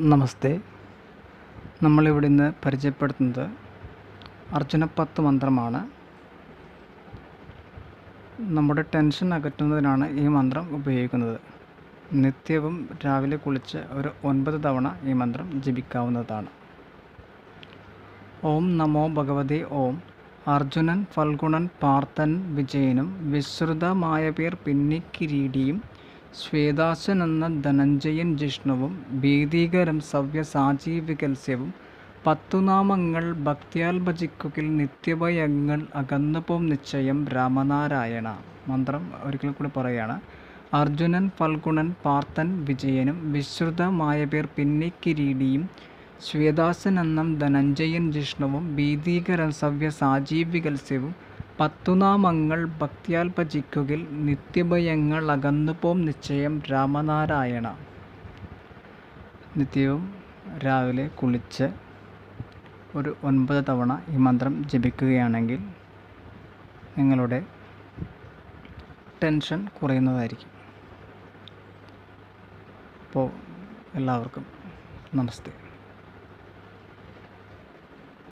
നമസ്തേ. നമ്മളിവിടെ ഇന്ന് പരിചയപ്പെടുത്തുന്നത് അർജുനപ്പത്ത് മന്ത്രമാണ്. നമ്മുടെ ടെൻഷൻ അകറ്റുന്നതിനാണ് ഈ മന്ത്രം ഉപയോഗിക്കുന്നത്. നിത്യവും രാവിലെ കുളിച്ച് ഒരു ഒൻപത് തവണ ഈ മന്ത്രം ജപിക്കാവുന്നതാണ്. ഓം നമോ ഭഗവതി ഓം. അർജുനൻ ഫൽഗുണൻ പാർത്ഥൻ വിജയനും വിശ്രുതമായ പേർ പിന്നിക്കിരീടിയും ശ്വേതാശൻ എന്ന ധനഞ്ജയൻ ജിഷ്ണുവും ഭീതികരം സവ്യസാജീവികത്സ്യവും പത്തുനാമങ്ങൾ ഭക്തിയാൽ ഭജിക്കുകിൽ നിത്യഭയങ്ങൾ അകന്നുപോം നിശ്ചയം രാമനാരായണ. മന്ത്രം ഒരിക്കൽ കൂടി പറയുകയാണ് അർജുനൻ ഫൽഗുണൻ പാർത്ഥൻ വിജയനും വിശ്രുതമായ പേർ പിന്നിക്കിരീടിയും ശ്വേതാസൻ എന്ന ധനഞ്ജയൻ ജിഷ്ണുവും ഭീതികരം സവ്യസാജീവികത്സ്യവും പത്തുനാമങ്ങൾ ഭക്തിയാൽ ഭജിക്കുകിൽ നിത്യഭയങ്ങൾ അകന്നുപോം നിശ്ചയം രാമനാരായണ. നിത്യവും രാവിലെ കുളിച്ച് ഒരു ഒൻപത് തവണ ഈ മന്ത്രം ജപിക്കുകയാണെങ്കിൽ നിങ്ങളുടെ ടെൻഷൻ കുറയുന്നതായിരിക്കും. അപ്പോൾ എല്ലാവർക്കും നമസ്തേ.